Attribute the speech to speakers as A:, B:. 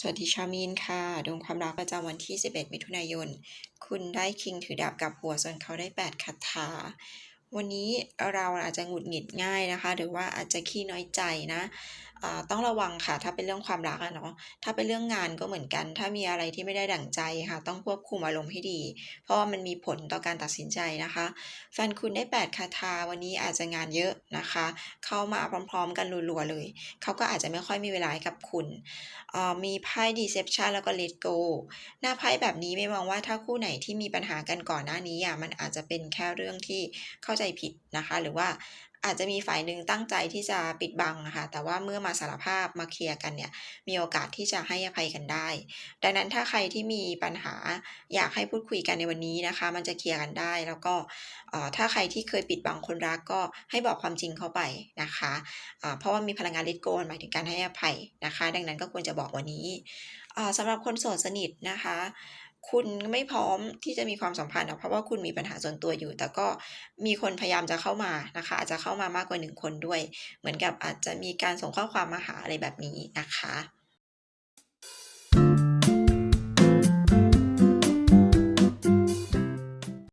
A: สวัสดีชาวมีนค่ะ ดวงความรักประจำวันที่ 11 มิถุนายน คุณได้คิงถือดาบกับหัวส่วนเขาได้ 8คาถา วันนี้เราอาจจะหงุดหงิดง่ายนะคะ หรือว่าอาจจะขี้น้อยใจนะต้องระวังค่ะ ถ้าเป็นเรื่องความรักอะเนาะถ้าเป็นเรื่องงานก็เหมือนกัน ถ้ามีอะไรที่ไม่ได้ดั่งใจค่ะ ต้องควบคุมอารมณ์ให้ดี เพราะว่ามันมีผลต่อการตัดสินใจนะคะ แฟนคุณได้ 8 คาถาวันนี้อาจจะงานเยอะนะคะ เข้ามาพร้อมๆ กันรัวๆเลย เขาก็อาจจะไม่ค่อยมีเวลาให้กับคุณเออมีไพ่ Deception แล้วก็ Let Go หน้าไพ่แบบนี้ไม่มองว่าถ้าคู่ไหนที่มีปัญหากันก่อนหน้านี้อะมันอาจจะเป็นแค่เรื่องที่เข้าใจผิดนะคะ หรือว่า อาจจะมีฝ่ายหนึ่งตั้งใจที่จะปิดบังอะค่ะแต่ว่าเมื่อมาสารภาพมาเคลียร์กันเนี่ยมีโอกาสที่จะให้อภัยกันได้ ดังนั้นถ้าใครที่มีปัญหาอยากให้พูดคุยกันในวันนี้นะคะ มันจะเคลียร์กันได้ แล้วก็ถ้าใครที่เคยปิดบังคนรักก็ให้บอกความจริงเข้าไปนะคะอ่าเพราะว่ามีพลังงาน Let Go มันหมายถึงการให้อภัยนะคะ ดังนั้นก็ควรจะบอกวันนี้อ่าสำหรับคนโสดสนิทนะคะ คุณไม่พร้อมที่จะมีความสัมพันธ์อะเพราะว่าคุณมีปัญหาส่วนตัวอยู่ แต่ก็มีคนพยายามจะเข้ามานะคะ อาจจะเข้ามามากกว่า1คนด้วย เหมือนกับอาจจะมีการส่งข้อความมาหาอะไรแบบนี้นะคะ